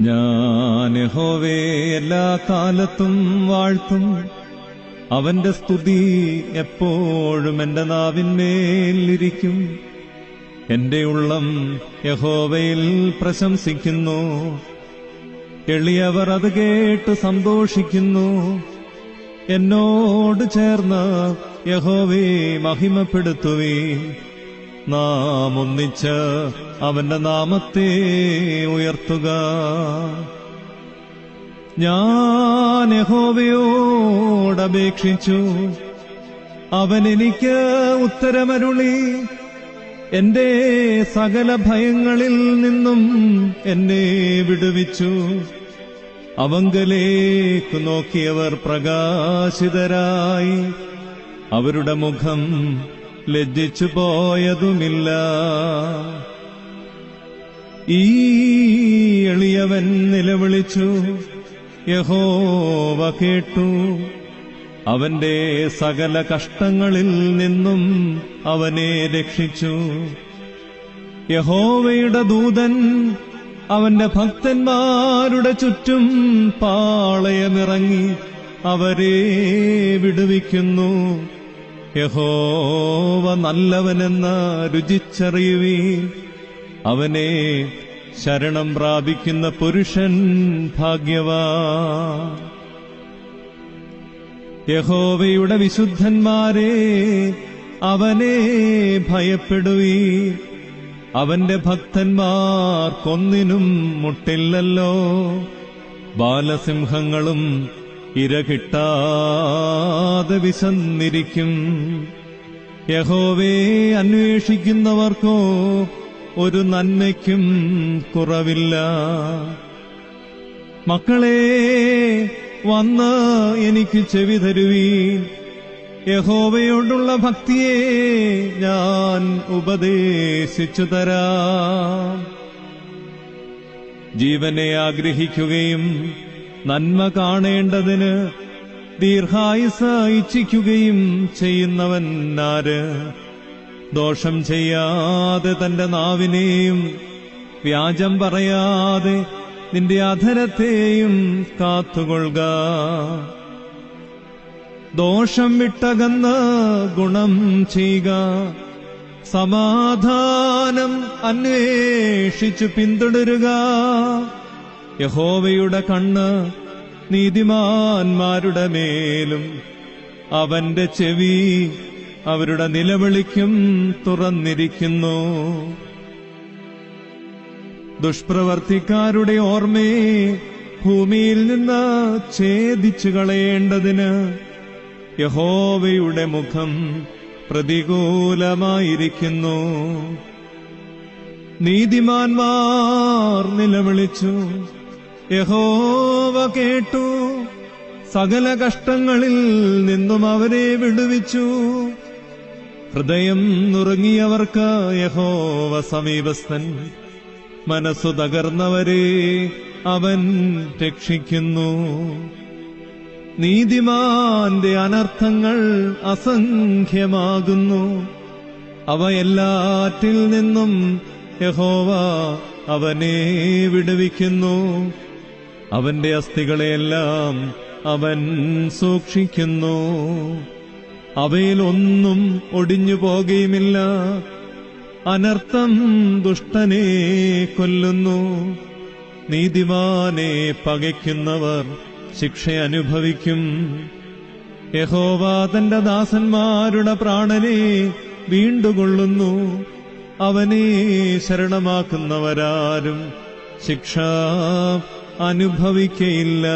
ഞാൻ ഹോവേ എല്ലാ കാലത്തും വാഴ്ത്തും. അവന്റെ സ്തുതി എപ്പോഴും എന്റെ നാവിന്മേലിരിക്കും എന്റെ ഉള്ളം യഹോവയിൽ പ്രശംസിക്കുന്നു. എളിയവർ അത് കേട്ട് സന്തോഷിക്കുന്നു. എന്നോട് ചേർന്ന് യഹോവേ മഹിമപ്പെടുത്തുവേ നാം ഒന്നിച്ച് അവന്റെ നാമത്തെ ഉയർത്തുക. ഞാൻ യഹോവയോടപേക്ഷിച്ചു. അവൻ എനിക്ക് ഉത്തരമരുളി. എന്റെ സകല ഭയങ്ങളിൽ നിന്നും എന്നെ വിടുവിച്ചു. അവങ്കലേക്ക് നോക്കിയവർ പ്രകാശിതരായി. അവരുടെ മുഖം ലജ്ജിച്ചു പോയതുമില്ല. ഈ എളിയവൻ നിലവിളിച്ചു യഹോവ കേട്ടു. അവന്റെ സകല കഷ്ടങ്ങളിൽ നിന്നും അവനെ രക്ഷിച്ചു. യഹോവയുടെ ദൂതൻ അവന്റെ ഭക്തന്മാരുടെ ചുറ്റും പാളയമിറങ്ങി അവരെ വിടുവിക്കുന്നു. യഹോവ നല്ലവനെന്ന രുചിച്ചറിയുവീൻ അവനെ ശരണം പ്രാപിക്കുന്ന പുരുഷൻ ഭാഗ്യവാ യഹോവയുടെ വിശുദ്ധന്മാരെ അവനെ ഭയപ്പെടുവീ അവന്റെ ഭക്തന്മാർക്കൊന്നിനും മുട്ടില്ലല്ലോ. ബാലസിംഹങ്ങളും ഇര കിട്ടാതെ വിശന്നിരിക്കും. യഹോവേ അന്വേഷിക്കുന്നവർക്കോ ഒരു നന്മയ്ക്കും കുറവില്ല. മക്കളെ വന്ന് എനിക്ക് ചെവി തരുവീൻ. യഹോവയോടുള്ള ഭക്തിയെ ഞാൻ ഉപദേശിച്ചു തരാം. ജീവനെ ആഗ്രഹിക്കുകയും നന്മ കാണേണ്ടതിന് ദീർഘായുസ ഇച്ഛിക്കുകയും ചെയ്യുന്നവൻ ആര്? ദോഷം ചെയ്യാതെ തന്റെ നാവിനെയും വ്യാജം പറയാതെ നിന്റെ അധരത്തെയും കാത്തുകൊള്ളുക. ദോഷം വിട്ടകന്ന് ഗുണം ചെയ്യുക. സമാധാനം അന്വേഷിച്ചു പിന്തുടരുക. യഹോവയുടെ കണ്ണ് നീതിമാന്മാരുടെ മേലും അവന്റെ ചെവി അവരുടെ നിലവിളിക്കും തുറന്നിരിക്കുന്നു. ദുഷ്പ്രവർത്തിക്കാരുടെ ഓർമ്മയെ ഭൂമിയിൽ നിന്ന് ഛേദിച്ചു കളയേണ്ടതിന് യഹോവയുടെ മുഖം പ്രതികൂലമായിരിക്കുന്നു. നീതിമാന്മാർ നിലവിളിച്ചു യഹോവ കേട്ടു. സകല കഷ്ടങ്ങളിൽ നിന്നും അവരെ വിടുവിച്ചു. ഹൃദയം നുറുങ്ങിയവർക്ക് യഹോവ സമീപസ്ഥൻ. മനസ്സു തകർന്നവരെ അവൻ രക്ഷിക്കുന്നു. നീതിമാന്റെ അനർത്ഥങ്ങൾ അസംഖ്യമാകുന്നു. അവ എല്ലാറ്റിൽ നിന്നും യഹോവ അവനെ വിടുവിക്കുന്നു. അവന്റെ അസ്ഥികളെയെല്ലാം അവൻ സൂക്ഷിക്കുന്നു. അവയിലൊന്നും ഒടിഞ്ഞു പോകുകയുമില്ല. അനർത്ഥം ദുഷ്ടനെ കൊല്ലുന്നു. നീതിമാനെ പകയ്ക്കുന്നവർ ശിക്ഷ അനുഭവിക്കും. യഹോവ തന്റെ ദാസന്മാരുടെ പ്രാണനെ വീണ്ടുകൊള്ളുന്നു. അവനെ ശരണമാക്കുന്നവരാരും ശിക്ഷ അനുഭവിക്കയില്ല.